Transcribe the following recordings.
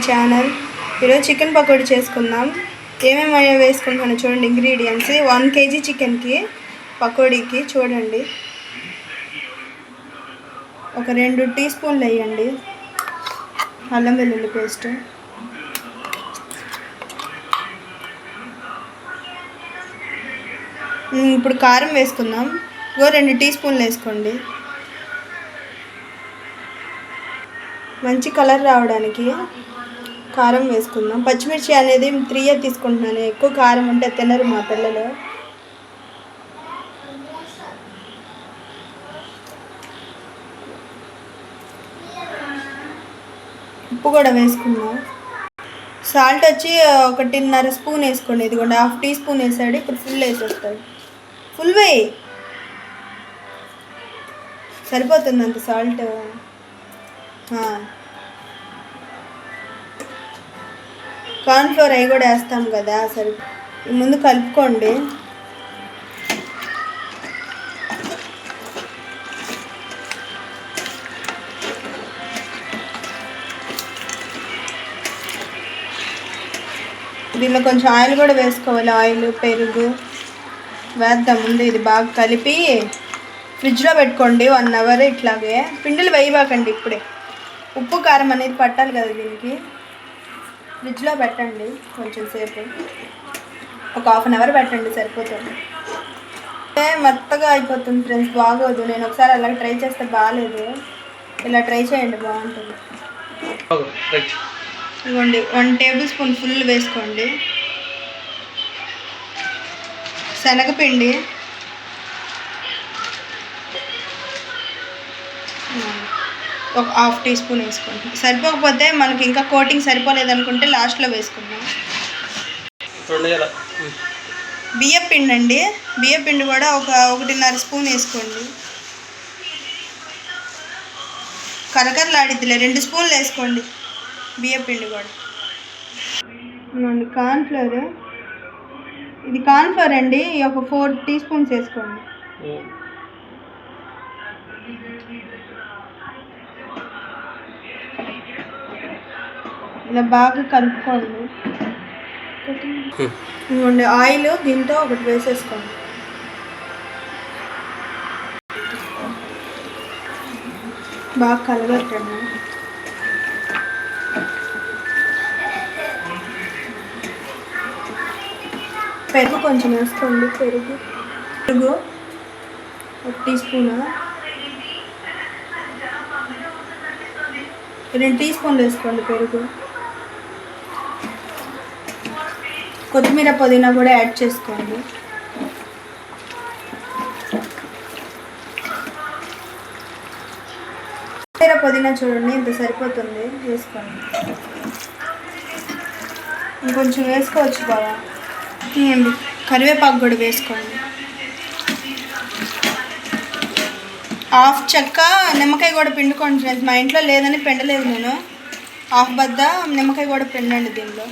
Channel ఈరోజు chicken pakodi చేసుకుందాం. ఏమేమి వేసుకుంటాను చూడండి ఇంగ్రీడియంట్స్ వన్ కేజీ చికెన్కి పకోడీకి చూడండి. ఒక రెండు టీ స్పూన్లు వేయండి. అల్లం వెల్లుల్లి పేస్ట్. ఇప్పుడు కారం వేసుకుందాం. ఓ రెండు టీ స్పూన్లు వేసుకోండి. మంచి కలర్ రావడానికి కారం వేసుకుందాం. పచ్చిమిర్చి అనేది త్రీయే తీసుకుంటున్నాను. ఎక్కువ కారం ఉంటే తినరు మా పిల్లలు. ఉప్పు కూడా వేసుకుందాం. సాల్ట్ వచ్చి ఒకటిన్నర స్పూన్ వేసుకోండి. ఇదిగోండి హాఫ్ టీ స్పూన్ వేసాడు. ఇప్పుడు ఫుల్ వేసేస్తాడు. ఫుల్ వేయి. సరిపోతుంది అంత సాల్ట్ కార్న్ఫ్లోర్ అవి కూడా వేస్తాం కదా అసలు ముందు కలుపుకోండి. దీనిలో కొంచెం ఆయిల్ కూడా వేసుకోవాలి. ఆయిల్ పెరుగు వేద్దాం. ముందు ఇది బాగా కలిపి ఫ్రిడ్జ్లో పెట్టుకోండి. వన్ అవర్ ఇట్లాగే. పిండిలు వేయబాకండి ఇప్పుడే. ఉప్పు కారం అనేది పట్టాలి కదా దీనికి. ఫ్రిడ్జ్లో పెట్టండి కొంచెం సేపు. ఒక హాఫ్ అన్ అవర్ పెట్టండి సరిపోతుంది. మెత్తగా అయిపోతుంది ఫ్రెండ్స్ బాగోదు. నేను ఒకసారి అలా ట్రై చేస్తే బాగాలేదు ఇలా ట్రై చేయండి బాగుంటుంది. ఇవ్వండి వన్ టేబుల్ స్పూన్ ఫుల్ వేసుకోండి. శనగపిండి ఒక హాఫ్ టీ స్పూన్ వేసుకోండి. సరిపోకపోతే మనకి ఇంకా కోటింగ్ సరిపోలేదు అనుకుంటే లాస్ట్లో వేసుకుందాం. బియ్యం పిండి అండి బియ్యం పిండి కూడా ఒక ఒకటిన్నర స్పూన్ వేసుకోండి. కరకరలాడిద్దిలే రెండు స్పూన్లు వేసుకోండి. బియ్యం పిండి కూడా. కార్న్ఫ్లవర్ ఇది కార్న్ఫ్లవర్ అండి. ఒక ఫోర్ టీ స్పూన్స్ వేసుకోండి. ఇలా బాగా కలుపుకోండి. ఇవ్వండి ఆయిల్ దీంతో ఒకటి వేసేసుకోండి. బాగా కలగట్టండి. పెరుగు కొంచెం వేసుకోండి పెరుగు. పెరుగు ఒక టీ స్పూన్. రెండు టీ స్పూన్లు వేసుకోండి పెరుగు. కొత్తిమీర పుదీనా కూడా యాడ్ చేసుకోండి కొత్తిమీర పుదీనా చూడండి ఇంత సరిపోతుంది. వేసుకోండి. ఇంకొంచెం వేసుకోవచ్చు బాగా తీయండి. కరివేపాకు కూడా వేసుకోండి. హాఫ్ చెక్క నిమ్మకాయ కూడా పిండుకోండి ఫ్రెండ్స్. మా ఇంట్లో లేదని పిండలేదు నేను. హాఫ్ బద్ద నిమ్మకాయ కూడా పిండండి దీనిలో.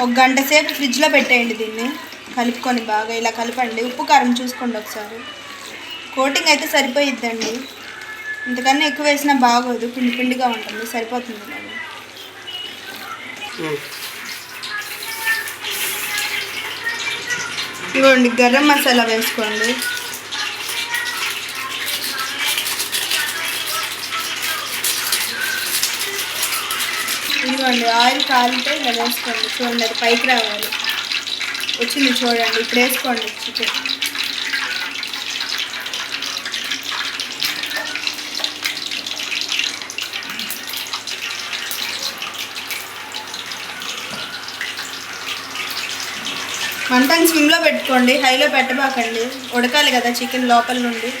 ఒక గంట సేపు ఫ్రిడ్జ్లో పెట్టేయండి దీన్ని. కలుపుకొని బాగా ఇలా కలపండి. ఉప్పు కారం చూసుకోండి ఒకసారి. కోటింగ్ అయితే సరిపోయిద్దండి. ఇంతకన్నా ఎక్కువ వేసినా బాగోదు. పిండి పిండిగా ఉంటుంది. సరిపోతుంది బాగా ఇవ్వండి గరం మసాలా వేసుకోండి. ఇదిగోండి ఆయిల్ కాలితే ఇలా వేసుకోండి. చూడండి అది పైకి రావాలి. వచ్చింది చూడండి ఇప్పుడు వేసుకోండి చికెన్. మంటని స్విమ్లో పెట్టుకోండి హైలో పెట్టబాకండి. ఉడకాలి కదా చికెన్ లోపల నుండి.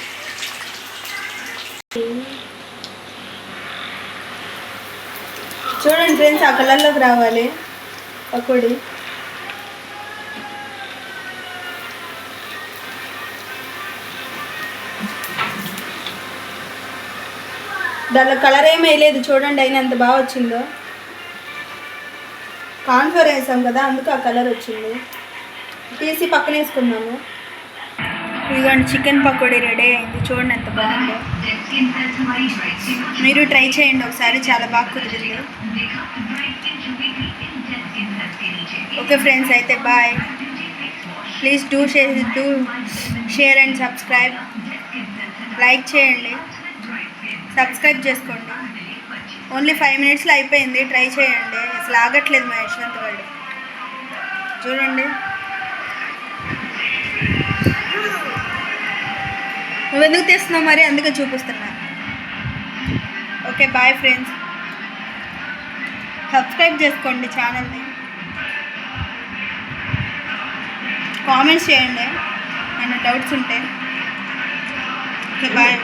చూడండి ఫ్రెండ్స్ ఆ కలర్లోకి రావాలి. పకోడి దానిలో కలర్ ఏమీ వేయలేదు చూడండి అయినా ఎంత బాగా వచ్చిందో. కాన్ఫర్ వేసాం కదా అందుకు ఆ కలర్ వచ్చింది. తీసి పక్కన వేసుకున్నాము ఇదిగోండి చికెన్ పకోడీ రెడీ అయింది. చూడండి ఎంత బాగుందో. మీరు ట్రై చేయండి ఒకసారి చాలా బాగా కుదిరింది. ఓకే ఫ్రెండ్స్ అయితే bye. Please do share do share and subscribe. Like చేయండి. సబ్స్క్రైబ్ చేసుకోండి. ఓన్లీ ఫైవ్ మినిట్స్లో అయిపోయింది. ట్రై చేయండి. అసలు ఆగట్లేదు మా యశ్వంత్ గారు చూడండి. నువ్వు ఎందుకు మరి? అందుకే చూపిస్తున్నా. Okay bye friends. సబ్స్క్రైబ్ చేసుకోండి ఛానల్ని. కామెంట్స్ చేయండి. ఏమైనా డౌట్స్ ఉంటే. Okay bye.